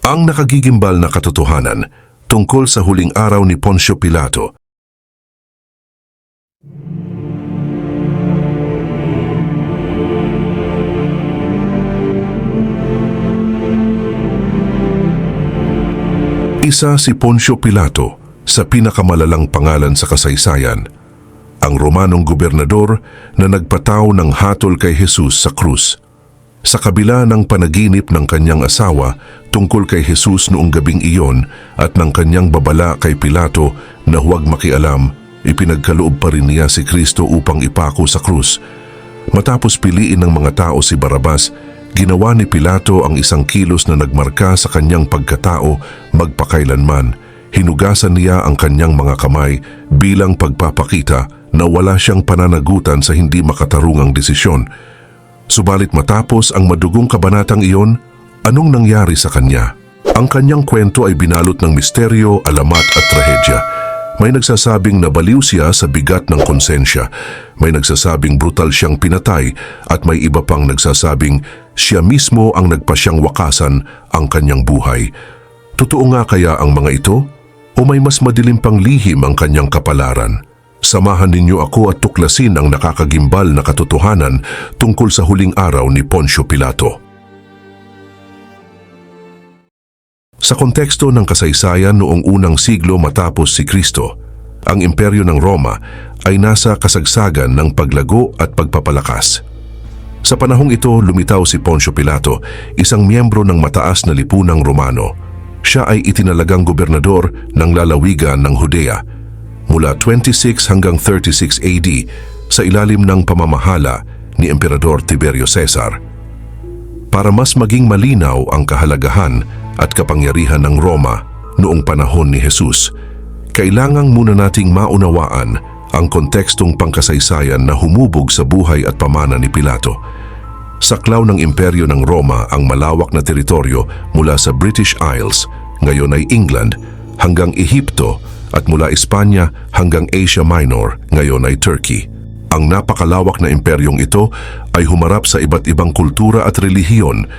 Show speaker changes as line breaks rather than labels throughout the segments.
Ang nakagigimbal na katotohanan tungkol sa huling araw ni Poncio Pilato Isa si Poncio Pilato sa pinakamalalang pangalan sa kasaysayan, ang Romanong gobernador na nagpataw ng hatol kay Jesus sa krus. Sa kabila ng panaginip ng kanyang asawa tungkol kay Jesus noong gabing iyon at ng kanyang babala kay Pilato na huwag makialam, ipinagkaloob pa rin niya si Kristo upang ipako sa krus. Matapos piliin ng mga tao si Barabas, ginawa ni Pilato ang isang kilos na nagmarka sa kanyang pagkatao magpakailanman. Hinugasan niya ang kanyang mga kamay bilang pagpapakita na wala siyang pananagutan sa hindi makatarungang desisyon. Subalit matapos ang madugong kabanatang iyon, anong nangyari sa kanya? Ang kanyang kwento ay binalot ng misteryo, alamat at trahedya. May nagsasabing nabaliw siya sa bigat ng konsensya. May nagsasabing brutal siyang pinatay at may iba pang nagsasabing siya mismo ang nagpasyang wakasan ang kanyang buhay. Totoo nga kaya ang mga ito? O may mas madilim pang lihim ang kanyang kapalaran? Samahan ninyo ako at tuklasin ang nakakagimbal na katotohanan tungkol sa huling araw ni Poncio Pilato. Sa konteksto ng kasaysayan noong unang siglo matapos si Kristo, ang imperyo ng Roma ay nasa kasagsagan ng paglago at pagpapalakas. Sa panahong ito, lumitaw si Poncio Pilato, isang miyembro ng mataas na lipunang Romano. Siya ay itinalagang gobernador ng lalawigan ng Judea mula 26 hanggang 36 AD sa ilalim ng pamamahala ni Emperador Tiberio Caesar. Para mas maging malinaw ang kahalagahan at kapangyarihan ng Roma noong panahon ni Jesus, kailangang muna nating maunawaan ang kontekstong pangkasaysayan na humubog sa buhay at pamana ni Pilato. Saklaw ng imperyo ng Roma ang malawak na teritoryo mula sa British Isles, ngayon ay England, hanggang Ehipto at mula Espanya hanggang Asia Minor, ngayon ay Turkey. Ang napakalawak na imperyong ito ay humarap sa iba't ibang kultura at relihiyon,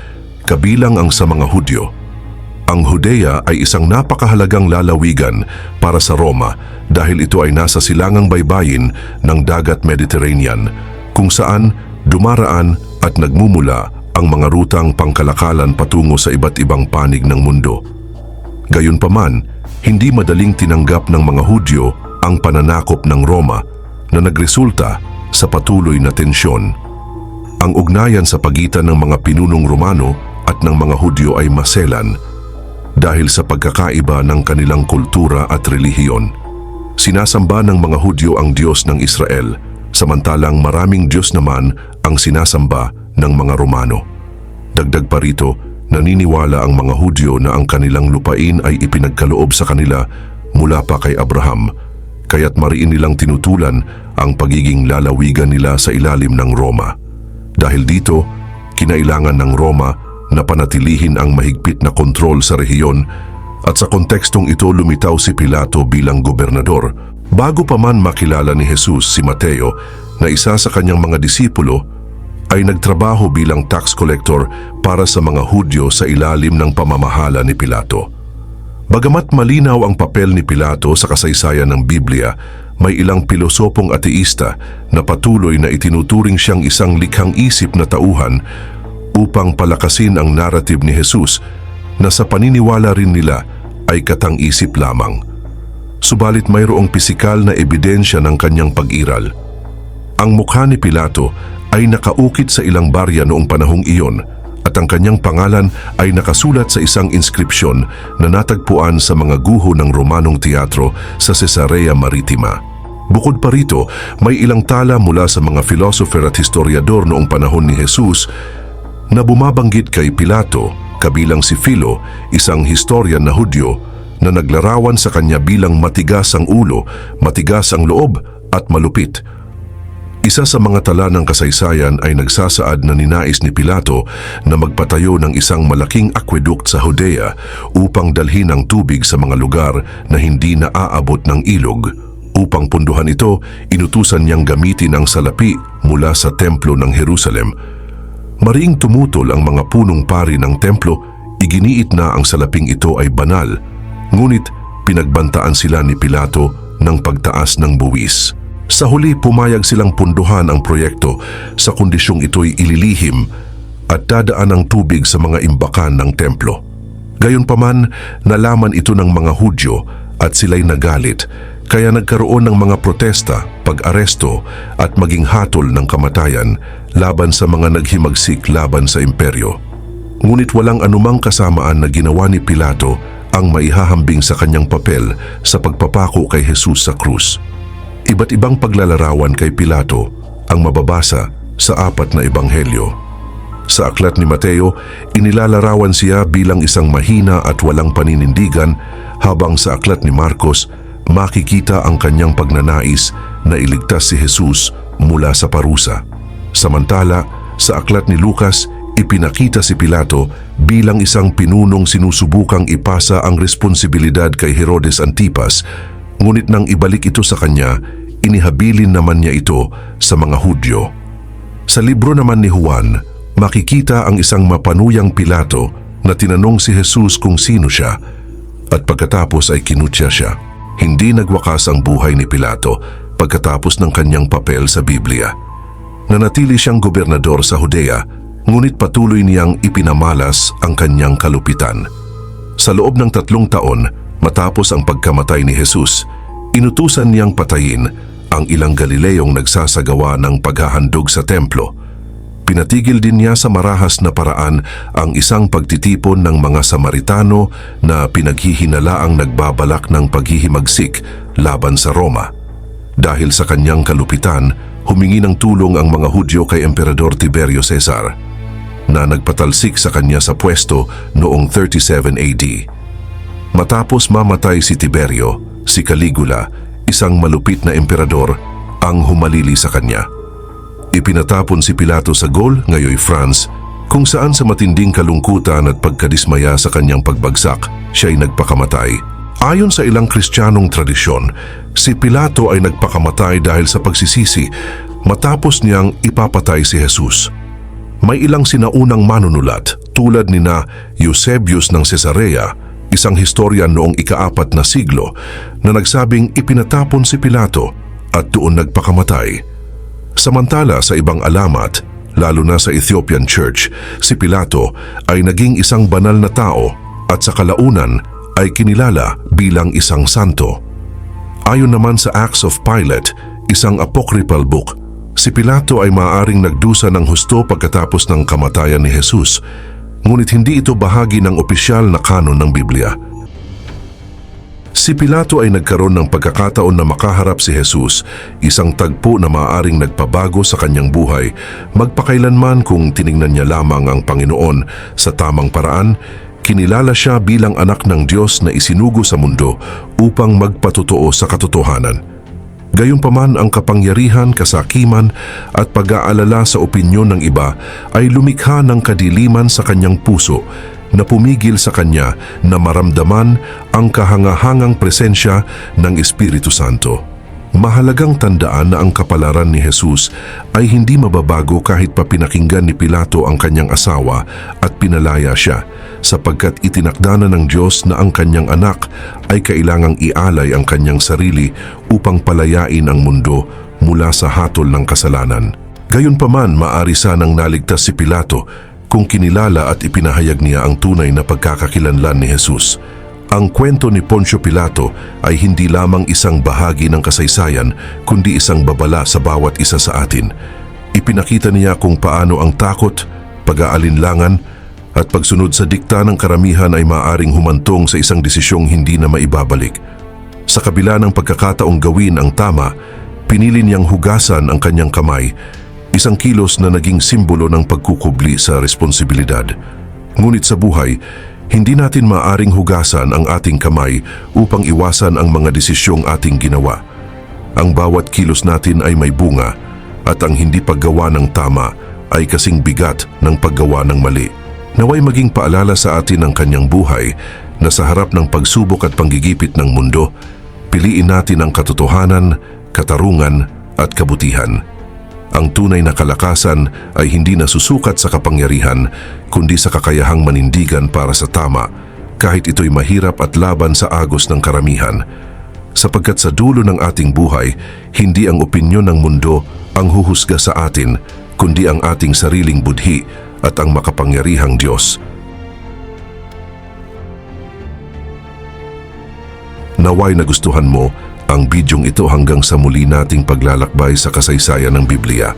kabilang ang sa mga Hudyo. Ang Judea ay isang napakahalagang lalawigan para sa Roma dahil ito ay nasa silangang baybayin ng dagat Mediterranean kung saan dumaraan at nagmumula ang mga rutang pangkalakalan patungo sa iba't ibang panig ng mundo. Gayunpaman, hindi madaling tinanggap ng mga Hudyo ang pananakop ng Roma na nagresulta sa patuloy na tensyon. Ang ugnayan sa pagitan ng mga pinunong Romano at ng mga Hudyo ay maselan dahil sa pagkakaiba ng kanilang kultura at relihiyon. Sinasamba ng mga Hudyo ang Diyos ng Israel, samantalang maraming Diyos naman ang sinasamba ng mga Romano. Dagdag pa rito, naniniwala ang mga Hudyo na ang kanilang lupain ay ipinagkaloob sa kanila mula pa kay Abraham, kaya't mariin nilang tinutulan ang pagiging lalawigan nila sa ilalim ng Roma. Dahil dito, kinailangan ng Roma na panatilihin ang mahigpit na kontrol sa rehiyon at sa kontekstong ito lumitaw si Pilato bilang gobernador. Bago pa man makilala ni Jesus si Mateo na isa sa kanyang mga disipulo, ay nagtrabaho bilang tax collector para sa mga Hudyo sa ilalim ng pamamahala ni Pilato. Bagamat malinaw ang papel ni Pilato sa kasaysayan ng Biblia, may ilang pilosopong ateista na patuloy na itinuturing siyang isang likhang isip na tauhan upang palakasin ang narrative ni Jesus na sa paniniwala rin nila ay katang-isip lamang. Subalit mayroong pisikal na ebidensya ng kanyang pag-iral. Ang mukha ni Pilato ay nakaukit sa ilang barya noong panahong iyon at ang kanyang pangalan ay nakasulat sa isang inskripsyon na natagpuan sa mga guho ng Romanong teatro sa Cesarea Maritima. Bukod pa rito, may ilang tala mula sa mga philosopher at historiador noong panahon ni Jesus na bumabanggit kay Pilato kabilang si Philo, isang historian na Hudyo na naglarawan sa kanya bilang matigas ang ulo, matigas ang loob at malupit. Isa sa mga tala ng kasaysayan ay nagsasaad na ninais ni Pilato na magpatayo ng isang malaking aqueduct sa Judea upang dalhin ang tubig sa mga lugar na hindi naaabot ng ilog. Upang punduhan ito, inutusan niyang gamitin ang salapi mula sa templo ng Jerusalem Mariing tumutol ang mga punong pari ng templo, Iginiit na ang salaping ito ay banal, ngunit pinagbantaan sila ni Pilato ng pagtaas ng buwis. Sa huli pumayag silang punduhan ang proyekto sa kondisyong ito'y ililihim at dadaan ng tubig sa mga imbakan ng templo. Gayunpaman, nalaman ito ng mga Hudyo at sila'y nagalit kaya nagkaroon ng mga protesta, pag-aresto at maging hatol ng kamatayan laban sa mga naghimagsik laban sa imperyo. Ngunit walang anumang kasamaan na ginawa ni Pilato ang maihahambing sa kanyang papel sa pagpapako kay Jesus sa krus. Iba't ibang paglalarawan kay Pilato ang mababasa sa apat na ebanghelyo. Sa aklat ni Mateo, inilalarawan siya bilang isang mahina at walang paninindigan habang sa aklat ni Marcos, makikita ang kanyang pagnanais na iligtas si Jesus mula sa parusa. Samantala, sa aklat ni Lucas, ipinakita si Pilato bilang isang pinunong sinusubukang ipasa ang responsibilidad kay Herodes Antipas, ngunit nang ibalik ito sa kanya, inihabilin naman niya ito sa mga Hudyo. Sa libro naman ni Juan, makikita ang isang mapanuyang Pilato na tinanong si Jesus kung sino siya at pagkatapos ay kinutya siya. Hindi nagwakas ang buhay ni Pilato pagkatapos ng kanyang papel sa Biblia. Nanatili siyang gobernador sa Judea, ngunit patuloy niyang ipinamalas ang kanyang kalupitan. Sa loob ng tatlong taon, matapos ang pagkamatay ni Jesus, inutusan niyang patayin ang ilang Galileyong nagsasagawa ng paghahandog sa templo. Pinatigil din niya sa marahas na paraan ang isang pagtitipon ng mga Samaritano na pinaghihinalaang nagbabalak ng paghihimagsik laban sa Roma. Dahil sa kanyang kalupitan, humingi ng tulong ang mga Hudyo kay Emperador Tiberio Caesar na nagpatalsik sa kanya sa pwesto noong 37 AD. Matapos mamatay si Tiberio, si Caligula, isang malupit na emperador, ang humalili sa kanya. Ipinatapon si Pilato sa Gaul, ngayoy France, kung saan sa matinding kalungkutan at pagkadismaya sa kanyang pagbagsak, siya'y nagpakamatay. Ayon sa ilang kristyanong tradisyon, si Pilato ay nagpakamatay dahil sa pagsisisi matapos niyang ipapatay si Jesus. May ilang sinaunang manunulat tulad ni na Eusebius ng Cesarea, isang historian noong ikaapat na siglo, na nagsabing ipinatapon si Pilato at doon nagpakamatay. Samantala sa ibang alamat, lalo na sa Ethiopian Church, si Pilato ay naging isang banal na tao at sa kalaunan ay kinilala bilang isang santo. Ayon naman sa Acts of Pilate, isang apocryphal book, si Pilato ay maaaring nagdusa ng husto pagkatapos ng kamatayan ni Jesus, ngunit hindi ito bahagi ng opisyal na kanon ng Biblia. Si Pilato ay nagkaroon ng pagkakataon na makaharap si Jesus, isang tagpo na maaaring nagpabago sa kanyang buhay, magpakailanman kung tiningnan niya lamang ang Panginoon sa tamang paraan, kinilala siya bilang anak ng Diyos na isinugo sa mundo upang magpatotoo sa katotohanan. Gayunpaman ang kapangyarihan, kasakiman at pag-aalala sa opinyon ng iba ay lumikha ng kadiliman sa kanyang puso na pumigil sa kanya na maramdaman ang kahangahangang presensya ng Espiritu Santo. Mahalagang tandaan na ang kapalaran ni Jesus ay hindi mababago kahit pa pinakinggan ni Pilato ang kanyang asawa at pinalaya siya sapagkat itinakda na ng Diyos na ang kanyang anak ay kailangang ialay ang kanyang sarili upang palayain ang mundo mula sa hatol ng kasalanan. Gayunpaman, maari sanang naligtas si Pilato kung kinilala at ipinahayag niya ang tunay na pagkakakilanlan ni Jesus. Ang kwento ni Poncio Pilato ay hindi lamang isang bahagi ng kasaysayan kundi isang babala sa bawat isa sa atin. Ipinakita niya kung paano ang takot, pag-aalinlangan at pagsunod sa dikta ng karamihan ay maaring humantong sa isang desisyong hindi na maibabalik. Sa kabila ng pagkakataong gawin ang tama, pinili niyang hugasan ang kanyang kamay Isang kilos na naging simbolo ng pagkukubli sa responsibilidad. Ngunit sa buhay, hindi natin maaring hugasan ang ating kamay upang iwasan ang mga desisyong ating ginawa. Ang bawat kilos natin ay may bunga at ang hindi paggawa ng tama ay kasing bigat ng paggawa ng mali. Naway maging paalala sa atin ang kanyang buhay na sa harap ng pagsubok at panggigipit ng mundo, piliin natin ang katotohanan, katarungan at kabutihan. Ang tunay na kalakasan ay hindi nasusukat sa kapangyarihan, kundi sa kakayahang manindigan para sa tama, kahit ito'y mahirap at laban sa agos ng karamihan. Sapagkat sa dulo ng ating buhay, hindi ang opinyon ng mundo ang huhusga sa atin, kundi ang ating sariling budhi at ang makapangyarihang Diyos. Naway nagustuhan mo ang bidyong ito hanggang sa muli nating paglalakbay sa kasaysayan ng Biblia.